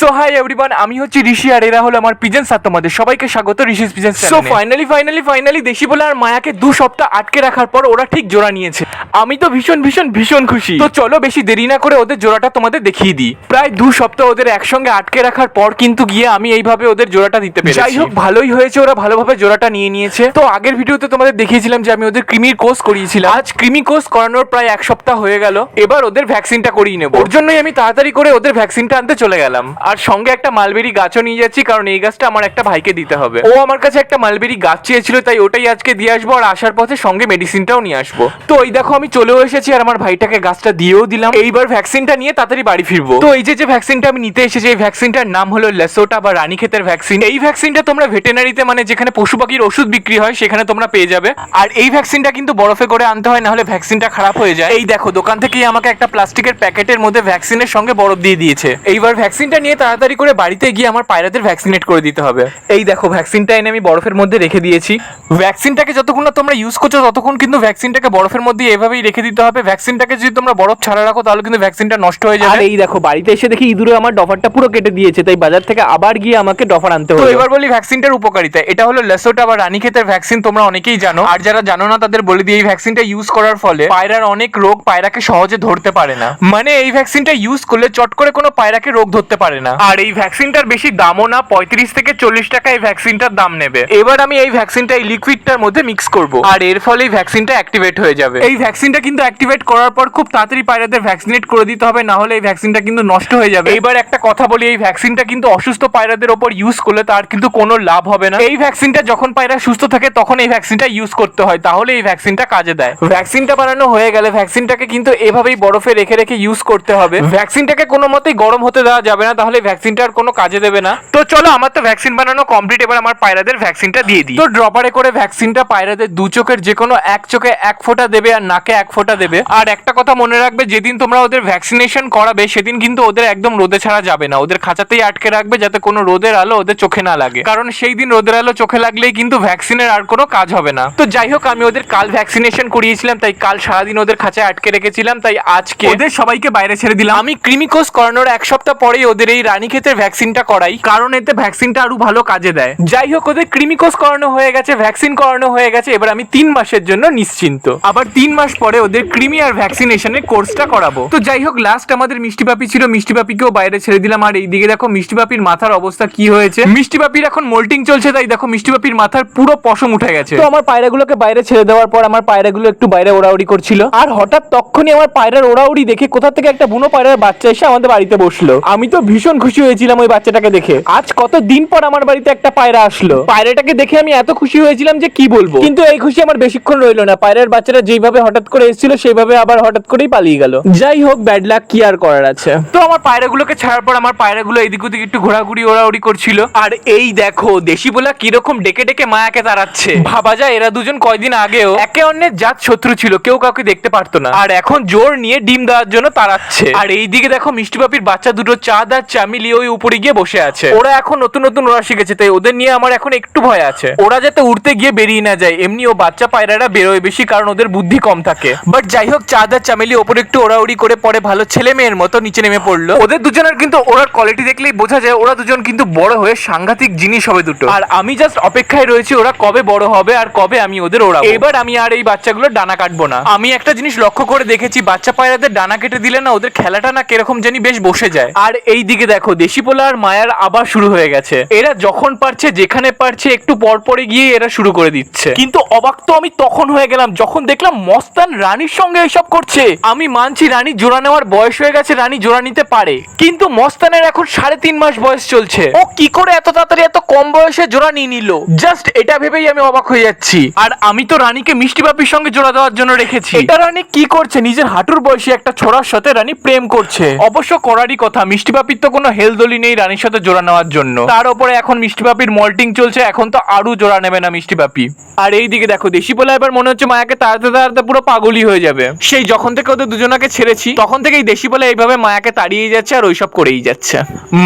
So hi everyone আমি হচ্ছি ঋষি আর এরা হলো আমার পিজেন সাত তোমাদের সবাইকে স্বাগত ঋষিস পিজেন সো ফাইনালি ফাইনালি ফাইনালি দেশি বলে আর মায়াকে দু সপ্তাহ আটকে রাখার পর ওরা ঠিক জোড়া নিয়েছে। আমি তো ভীষণ ভীষণ ভীষণ খুশি। তো চলো বেশি দেরি না করে ওদের জোড়াটা তোমাদের দেখিয়ে দিই। প্রায় দু সপ্তাহ ওদের একসঙ্গে আটকে রাখার পর কিন্তু গিয়ে আমি এইভাবে ওদের জোড়াটা দিতে পেরেছি। যাই হোক ভালোই হয়েছে ওরা ভালোভাবে জোড়াটা নিয়ে নিয়েছে। তো আগের ভিডিওতে তোমাদের দেখিয়েছিলাম যে আমি ওদের ক্রিমির কোর্স করিয়েছিলাম। আজ ক্রিমি কোর্স করানোর প্রায় এক সপ্তাহ হয়ে গেল। এবার ওদের ভ্যাকসিনটা করিয়ে নেব। ওর জন্যই আমি তাড়াতাড়ি করে ওদের ভ্যাকসিনটা আনতে চলে গেলাম। আর সঙ্গে একটা মালবেরি গাছও নিয়ে যাচ্ছি, কারণ এই গাছটা আমার একটা ভাইকে দিতে হবে। ও আমার কাছে একটা মালবেরি গাছ চেয়েছিল, তাই ওটাই আজকে দিয়ে আসব আর আসার পথে সঙ্গে মেডিসিনটাও নিয়ে আসব। তো এই দেখো, আমি চলেও এসেছি আর আমার ভাইটাকে গাছটা দিয়েও দিলাম। এইবার ভ্যাকসিনটা নিয়ে তাড়াতাড়ি বাড়ি ফিরবো। তো এই যে যে ভ্যাকসিনটা আমি নিতে এসেছি, এই ভ্যাকসিনটার নাম হলো লেসোটা বা রানীক্ষেতের ভ্যাকসিন। এই ভ্যাকসিনটা তোমরা ভেটেনারিতে মানে যেখানে পশু পাখির ওষুধ বিক্রি হয়, সেখানে তোমরা পেয়ে যাবে। আর এই ভ্যাকসিনটা কিন্তু বরফে করে আনতে হয়, না হলে ভ্যাকসিনটা খারাপ হয়ে যায়। এই দেখো, দোকান থেকেই আমাকে একটা প্লাস্টিকের প্যাকেটের মধ্যে ভ্যাকসিনের সঙ্গে বরফ দিয়ে দিয়েছে। এইবার ভ্যাকসিনটা নিয়ে তাড়াতাড়ি করে বাড়িতে গিয়ে আমার পায়রাদের ভ্যাকসিনেট করে দিতে হবে। এই দেখো ভ্যাকসিনটা এনে আমি বরফের মধ্যে রেখে দিয়েছি। ভ্যাকসিনটাকে যতক্ষণ না তোমরা ইউজ করছ ততক্ষণ কিন্তু ভ্যাকসিনটাকে বরফের মধ্যে এভাবেই রেখে দিতে হবে। ভ্যাকসিনটাকে যদি তোমরা বরফ ছাড়া রাখো তাহলে কিন্তু ভ্যাকসিনটা নষ্ট হয়ে যাবে। আর এই দেখো বাড়িতে এসে দেখি ইঁদুরে আমার ডফারটা পুরো কেটে দিয়েছে তাই বাজার থেকে আবার গিয়ে আমাকে ডফার আনতে হলো। এবার বলি ভ্যাকসিনটার উপকারিতা। এটা হলো লেসোটা বা রানীক্ষেতের ভ্যাকসিন তোমরা অনেকেই জানো। আর যারা জানো না তাদের বলে দিই এই ভ্যাকসিনটা ইউজ করার ফলে পায়রার অনেক রোগ পায়রাকে সহজে ধরতে পারে না। মানে এই ভ্যাকসিনটা ইউজ করলে চট করে কোনো পায়রাকে রোগ ধরতে পারে না। আর এই ভ্যাকসিনটার বেশি দামও না পঁয়ত্রিশ থেকে চল্লিশ টাকা এই ভ্যাকসিনটার দাম নেবে। এবার আমি এই ভ্যাকসিনটা এই লিকুইডটার মধ্যে মিক্স করব। আর এর ফলে এই ভ্যাকসিনটা অ্যাক্টিভেট হয়ে যাবে। এই ভ্যাকসিনটা কিন্তু অ্যাক্টিভেট করার পর খুব তাড়াতাড়ি পায়রাদের ভ্যাকসিনেট করে দিতে হবে না হলে এই ভ্যাকসিনটা কিন্তু নষ্ট হয়ে যাবে। এইবার একটা কথা বলি এই ভ্যাকসিনটা কিন্তু অসুস্থ পায়রাদের ওপর ইউজ করলে তার কিন্তু কোনো লাভ হবে না। এই ভ্যাকসিনটা যখন পায়রা সুস্থ থাকে তখন এই ভ্যাকসিনটা ইউজ করতে হয় তাহলে এই ভ্যাকসিনটা কাজে দেয়। ভ্যাকসিনটা বানানো হয়ে গেলে ভ্যাকসিনটাকে কিন্তু এভাবেই বরফে রেখে রেখে ইউজ করতে হবে। ভ্যাকসিনটাকে কোনো মতেই গরম হতে দেওয়া যাবে না তাহলে ভ্যাকসিনটা আর কোনো কাজে দেবে না। তো চলো আমার তো ভ্যাকসিন বানানো কমপ্লিট এবার আমার পায়রাদের ভ্যাকসিনটা দিয়ে দিই। তো ড্রপারে করে ভ্যাকসিনটা পায়রাদের দু চোখের যে কোনো এক চোখে এক ফোঁটা দেবে আর নাকে এক ফোঁটা দেবে। আর একটা কথা মনে রাখবে যেদিন তোমরা ওদের ভ্যাকসিনেশন করাবে সেদিন কিন্তু ওদের একদম রোদে ছাড়া যাবে না। ওদের খাঁচাতেই আটকে রাখবে যাতে কোনো রোদের আলো ওদের চোখে না লাগে। কারণ সেই দিন রোদের আলো চোখে লাগলেই কিন্তু ভ্যাকসিনের আর কোনো কাজ হবে না। তো যাই হোক আমি ওদের কাল ভ্যাকসিনেশন করিয়েছিলাম তাই কাল সারাদিন ওদের খাঁচায় আটকে রেখেছিলাম তাই আজকে ওদের সবাইকে বাইরে ছেড়ে দিলাম। আমি ক্রিমিকোস করানোর এক সপ্তাহ পরেই ওদের এই রানীক্ষেতের ভ্যাকসিনটা করাই কারণ এতে ভ্যাকসিনটা আরও ভালো কাজে দেয়। যাই হোক ওদের ক্রিমিকোস করানো হয়ে গেছে ভ্যাকসিন করানো হয়ে গেছে এবার আমি তিন মাসের জন্য নিশ্চিন্ত। আবার তিন মাস পরে ওদের ক্রিমি আর ভ্যাকসিনেশনের কোর্সটা করাবো। তো যাই হোক লাস্ট আমাদের মিষ্টি পাপি ছিল মিষ্টি পাপিকেও বাইরে ছেড়ে দিলাম। আর এইদিকে দেখো মিষ্টি পাপির মাথার অবস্থা কি হয়েছে? মিষ্টি পাপির এখন মোল্টিং চলছে তাই দেখো মিষ্টি পাপির মাথার পুরো পশম উঠে গেছে। তো আমার পায়রাগুলোকে বাইরে ছেড়ে দেওয়ার পর আমার পায়রাগুলো একটু বাইরে ওড়াউড়ি করছিল। আর হঠাৎ তখনই আমার পায়রার ওড়াউড়ি দেখে কোথা থেকে একটা বুনো পায়রার বাচ্চা এসে আমাদের বাড়িতে বসল। আমি তো ভীষণ খুশি হয়েছিলাম ওই বাচ্চাটাকে দেখে। আজ কত দিন পর আমার বাড়িতে একটা পায়রা আসলো। পায়রাটাকে দেখে আমি এত খুশি হয়েছিলাম যে কি বলব? কিন্তু এই খুশি আমার বেশিক্ষণ রইল না। পায়রার বাচ্চাটা যেইভাবে হঠাৎ করে এসেছিল, সেইভাবে আবার হঠাৎ করেই পালিয়ে গেল। যাই হোক ব্যাড লাক কি আর করার আছে। তো আমার পায়রাগুলোকে ছাড়ার পর আমার পায়রাগুলো এদিক ওদিক একটু ঘোরাঘুরি ওড়াউড়ি করছিল। আর এই দেখো দেশি বলা কীরকম ডেকে ডেকে মায়াকে তাড়াচ্ছে। ভাবা যায় এরা দুজন কয়দিন আগেও একে অন্যের জাত শত্রু ছিল, কেউ কাউকে দেখতে পারতো না। আর এখন জোর নিয়ে ডিম দেওয়ার জন্য তাড়াচ্ছে। আর এই দিকে দেখো, মিষ্টি পাপির বাচ্চা দুটো চাঁদ আর চামিলি ওই উপরে গিয়ে বসে আছে। ওরা এখন নতুন নতুন ওরা শিখেছে তাই ওদের নিয়ে আমার এখন একটু ভয় আছে। ওরা যাতে উড়তে গিয়ে বেরিয়ে না যায় এমনি ও বাচ্চা পায়রারা বেরোয় বেশি কারণ ওদের বুদ্ধি কম থাকে। বাট যাই হোক চাঁদ আর চামেলি ওপরে একটু ওড়াউড়ি করে পরে ভালো ছেলে মেয়ের মতো নিচে নেমে পড়ল। ওদের দুজনের কিন্তু ওরার কোয়ালিটি দেখলেই বোঝা যায় ওরা দুজন কিন্তু বড় হয়ে সাংঘাতিক জিনিস হবে দুটো। আর আমি জাস্ট অপেক্ষায় রয়েছি ওরা কবে বড় হবে আর কবে আমি ওদের ওড়াবো। এবার আমি আর এই বাচ্চাগুলোর ডানা কাটবো না। আমি একটা জিনিস লক্ষ্য করে দেখেছি বাচ্চা পায়রাদের ডানা কেটে দিলে না ওদের খেলাটা না কীরকম জানি বেশ বসে যায়। আর এই দিকে দেখো, দেশি পোলা আর মায়ার আবার শুরু হয়ে গেছে। এরা যখন পারছে, যেখানে পারছে, একটু পর পরে গিয়ে এরা শুরু করে দিচ্ছে। কিন্তু অবাক তো আমি তখন হয়ে গেলাম, যখন দেখলাম মস্তান রানীর সঙ্গে এসব করছে। আমি মানছি রানী জোড়া নেওয়ার বয়স হয়ে গেছে, রানী জোড়া নিতে পারে। কিন্তু মস্তানের এখন সাড়ে তিন মাস বয়স চলছে। ও কি করে এত তাড়াতাড়ি এত কম বয়সে জোড়া নিয়ে নিল? জাস্ট এটা ভেবেই আমি অবাক হয়ে যাচ্ছি। আর আমি তো রানীকে মিষ্টি পাপির সঙ্গে জোড়া দেওয়ার জন্য রেখেছি। এটা রানী কি করছে? নিজের হাঁটুর বয়সী একটা ছোড়ার সাথে রানী প্রেম করছে। অবশ্য করারই কথা, মিষ্টি পাপির তো কোনো হেলদলি নেই রানীর সাথে জোড়া নেওয়ার জন্য। তার উপরে এখন মিষ্টি পাপির মল্টিং চলছে, এখন তো আরও জোড়া নেবে না মিষ্টি পাপি। আর এই দিকে দেখো, দেশি পোলা এবার মনে হচ্ছে মায়াকে তাড়াতে তাড়াতে পুরো পাগলই হয়ে যাবে। সেই যখন থেকে ওদের দুজনাকে ছেড়েছি, তখন থেকেই দেশি পোলা এইভাবে মায়াকে তাড়িয়ে যাচ্ছে আর ওইসব করেই যাচ্ছে।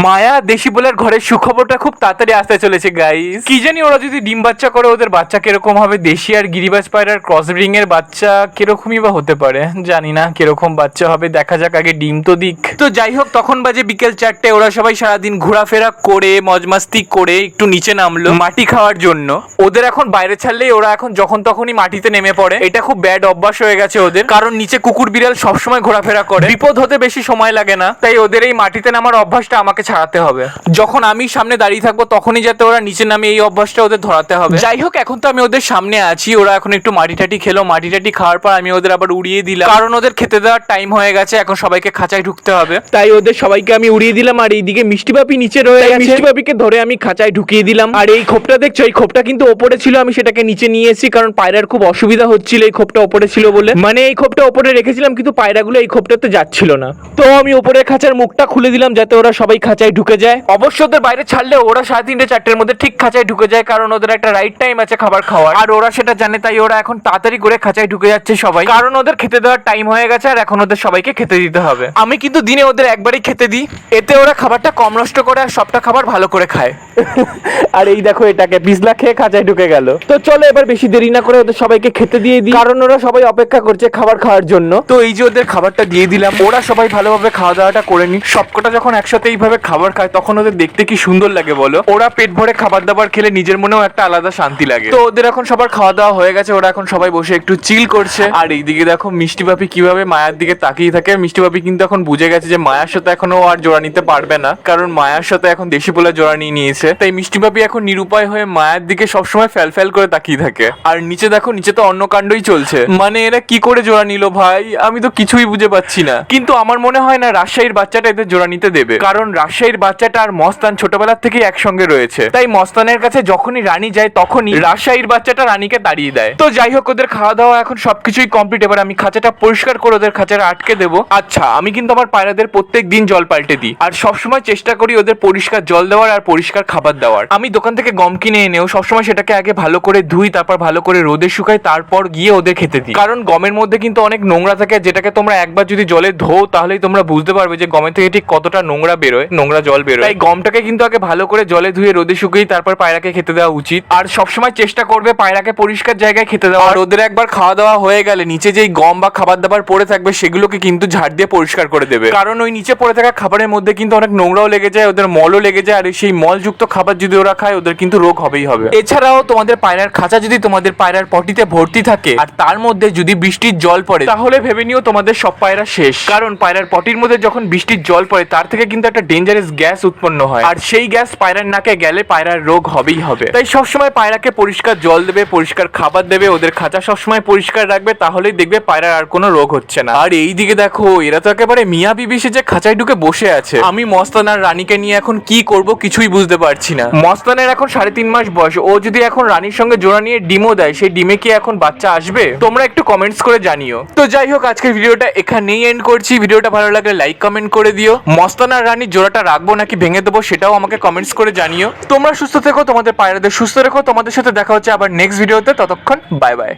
মায়া দেশি পোলার ঘরের সুখবরটা খুব তাড়াতাড়ি আসতে চলেছে গাইস কি জানি ওরা যদি ডিম বাচ্চা করে, ওদের বাচ্চা কীরকম হবে? দেশি আর গিরিবাজ পায়রার ক্রস ব্রিং এর বাচ্চা কিরকমই বা হতে পারে? জানি না, কীরকম বাচ্চা হবে, দেখা যাক, আগে ডিম তো দিক। তো যাই হোক, তখন বাজে বিকেল চারটে। চারটে ওরা সবাই সারাদিন ঘোরাফেরা করে, মজমাস্তি করে একটু নিচে নামলো মাটি খাওয়ার জন্য। ওদের এখন বাইরে ছাড়লেই ওরা এখন যখন তখনই মাটিতে নেমে পড়ে। এটা খুব ব্যাড অভ্যাস হয়ে গেছে ওদের। কারণ নিচে কুকুর, বিড়াল সবসময় ঘোরাফেরা করে। বিপদ হতে বেশি সময় লাগে না। তাই ওদের এই মাটিতে নামার অভ্যাসটা আমাকে ছাড়াতে হবে। যখন আমি সামনে দাঁড়িয়ে থাকব, তখনই যাতে ওরা নিচে নামে এই অভ্যাসটা ওদের ধরাতে হবে। যাই হোক, এখন তো আমি ওদের সামনে আছি। ওরা এখন একটু মাটি টাটি খেলো। মাটি টাটি খাওয়ার পর আমি ওদের আবার উড়িয়ে দিলাম। কারণ ওদের খেতে দেওয়ার টাইম হয়ে গেছে। এখন সবাইকে খাঁচায় ঢুকতে হবে। তাই ওদের সবাইকে আমি উড়িয়ে দিলাম। আর এইদিকে মিষ্টি পাপি নিচে রয়ে গেছে। মিষ্টি পাপিকে ধরে আমি খাঁচায় ঢুকিয়ে দিলাম। আর এই খোপটা দেখছ? এই খোপটা কিন্তু ওপরে ছিল আমি সেটাকে নিচে নিয়ে এসেছি কারণ পায়রার খুব অসুবিধা হচ্ছিল এই খোপটা ওপরে ছিল বলে। মানে এই খোপটা ওপরে রেখেছিলাম কিন্তু পায়রাগুলো এই খোপটাতে যাচ্ছিল না। তো আমি ওপরে খাঁচার মুখটা খুলে দিলাম যাতে ওরা সবাই খাঁচায় ঢুকে যায়। অবশ্য ওদের বাইরে ছাড়লে ওরা সাড়ে তিনটে চারটের মধ্যে ঠিক খাঁচায় ঢুকে যায় কারণ ওদের একটা রাইট টাইম আছে খাবার খাওয়ার। আর ওরা সেটা জানে তাই ওরা এখন তাড়াতাড়ি করে খাঁচায় ঢুকে যাচ্ছে সবাই। কারণ ওদের খেতে দেওয়ার টাইম হয়ে গেছে আর এখন ওদের সবাইকে খেতে দিতে হবে। আমি কিন্তু দিনে ওদের একবারই খেতে দিই। এতে ওরা খাবারটা কম নষ্ট করে আর সবটা খাবার ভালো করে খায়। আর এই দেখো এটাকে পিছলা খেয়ে খাঁচায় ঢুকে গেল। তো চলো এবার বেশি দেরি না করে ওদের সবাইকে খেতে দিয়ে দিই। কারণ ওরা সবাই অপেক্ষা করছে খাবার খাওয়ার জন্য। তো এই যে ওদের খাবারটা দিয়ে দিলাম ওরা সবাই ভালোভাবে খাওয়া দাওয়াটা করে নি সবকটা যখন একসাথে এইভাবে খাবার খায় তখন ওদের দেখতে কি সুন্দর লাগে বলো? ওরা পেট ভরে খাবার দাবার খেলে নিজের মনেও একটা আলাদা শান্তি লাগে। তো ওদের এখন সবার খাওয়া দাওয়া হয়ে গেছে ওরা এখন সবাই বসে একটু চিল করছে। আর এইদিকে দেখো মিষ্টি পাপি কীভাবে মায়ার দিকে তাকিয়ে থাকে। মিষ্টি পাপি কিন্তু এখন বুঝে গেছে যে মায়ার সাথে এখনও আর জোড়া নিতে পারবে না। কারণ মায়ার সাথে এখন দেশি পোলা জোড়া নিয়ে নিয়েছে। তাই মিষ্টি পাপি এখন নিরুপায় হয়ে মায়ের দিকে সবসময় ফ্যাল ফ্যাল করে তাকিয়ে থাকে। আর নিচে দেখো, নিচে তো অন্য কাণ্ডই চলছে। মানে এরা কি করে জোড়া নিল ভাই? আমি তো কিছুই বুঝে পাচ্ছি না। কিন্তু আমার মনে হয় না রাজশাহীর বাচ্চাটা এদের জোড়া নিতে দেবে। কারণ রাজশাহীর বাচ্চাটা আর মস্তান ছোটবেলার থেকে একসঙ্গে রয়েছে। তাই মস্তানের কাছে যখনই রানী যায়, তখনই রাজশাহীর বাচ্চাটা রানীকে তাড়িয়ে দেয়। তো যাই হোক, ওদের খাওয়া দাওয়া এখন সবকিছুই কমপ্লিট এবার আমি খাঁচাটা পরিষ্কার করে ওদের খাঁচাটা আটকে দেবো। আচ্ছা আমি কিন্তু আমার পায়রাদের প্রত্যেক দিন জল পাল্টে দিই। আর সবসময় চেষ্টা করি ওদের পরিষ্কার জল দেওয়ার আর পরিষ্কার খাবার দেওয়ার। আমি দোকান থেকে গম কিনে এনেও সবসময় সেটাকে আগে ভালো করে ধুই, তারপর ভালো করে রোদে শুকাই, তারপর গিয়ে ওদের খেতে দিই। কারণ গমের মধ্যে কিন্তু অনেক নোংরা থাকে, যেটাকে তোমরা একবার যদি জলে ধো, তাহলেই তোমরা বুঝতে পারবে যে গমের থেকে ঠিক কতটা নোংরা বেরোয়, নোংরা জল বেরোয়। তাই গমটাকে কিন্তু আগে ভালো করে জলে ধুয়ে রোদে শুকিয়ে, তারপর পায়রাকে খেতে দেওয়া উচিত। আর সবসময় চেষ্টা করবে পায়রাকে পরিষ্কার জায়গায় খেতে দেওয়া আর ওদের একবার খাওয়া দাওয়া হয়ে গেলে নিচে যেই গম বা খাবার দাবার পড়ে থাকবে, সেগুলোকে কিন্তু ঝাড় দিয়ে পরিষ্কার করে দেবে। কারণ ওই নিচে পড়ে থাকা খাবারের মধ্যে কিন্তু অনেক নোংরাও লেগে যায় ওদের মলও লেগে যায় আর সেই মলযুক্ত খাবার যদি ওরা খায়, ওদের কিন্তু রোগ হবেই হবে। এছাড়াও তোমাদের পায়রার খাঁচা যদি তোমাদের পায়রার পটিতে ভর্তি থাকে, আর তার মধ্যে যদি বৃষ্টির জল পড়ে, তাহলে ভেবে নিও তোমাদের সব পায়রা শেষ। কারণ পায়রার পটির মধ্যে যখন বৃষ্টির জল পড়ে, তার থেকে কিন্তু একটা ডেঞ্জারাস গ্যাস উৎপন্ন হয়। আর সেই গ্যাস পায়রার নাকে গেলে পায়রার রোগ হবেই হবে। তাই সবসময় পায়রাকে পরিষ্কার জল দেবে, পরিষ্কার খাবার দেবে, ওদের খাঁচা সবসময় পরিষ্কার রাখবে, তাহলেই দেখবে পায়রার আর কোনো রোগ হচ্ছে না। আর এই দিকে দেখো, এরা তো একেবারে মিয়া বিবি যে খাঁচায় ঢুকে বসে আছে। আমি মস্তান আর রানীকে নিয়ে এখন কি করব কিছুই বুঝতে পারছি না। মস্তানের এখন সাড়ে তিন মাস বয়স। ও যদি এখন রানীর সঙ্গে জোড়া নিয়ে ডিমও দেয়, সেই ডিমে কি এখন বাচ্চা আসবে? তোমরা একটু কমেন্টস করে জানিও। তো যাই হোক, আজকের ভিডিওটা এখানেই এন্ড করছি। ভিডিওটা ভালো লাগলে লাইক কমেন্ট করে দিও। মস্তান আর রানীর জোড়াটা রাখব নাকি ভেঙে দেবো সেটাও আমাকে কমেন্টস করে জানিও। তোমরা সুস্থ থেকো, তোমাদের পায়রাদের সুস্থ রেখো। তোমাদের সাথে দেখা হচ্ছে আবার নেক্সট ভিডিওতে ততক্ষণ বাই বাই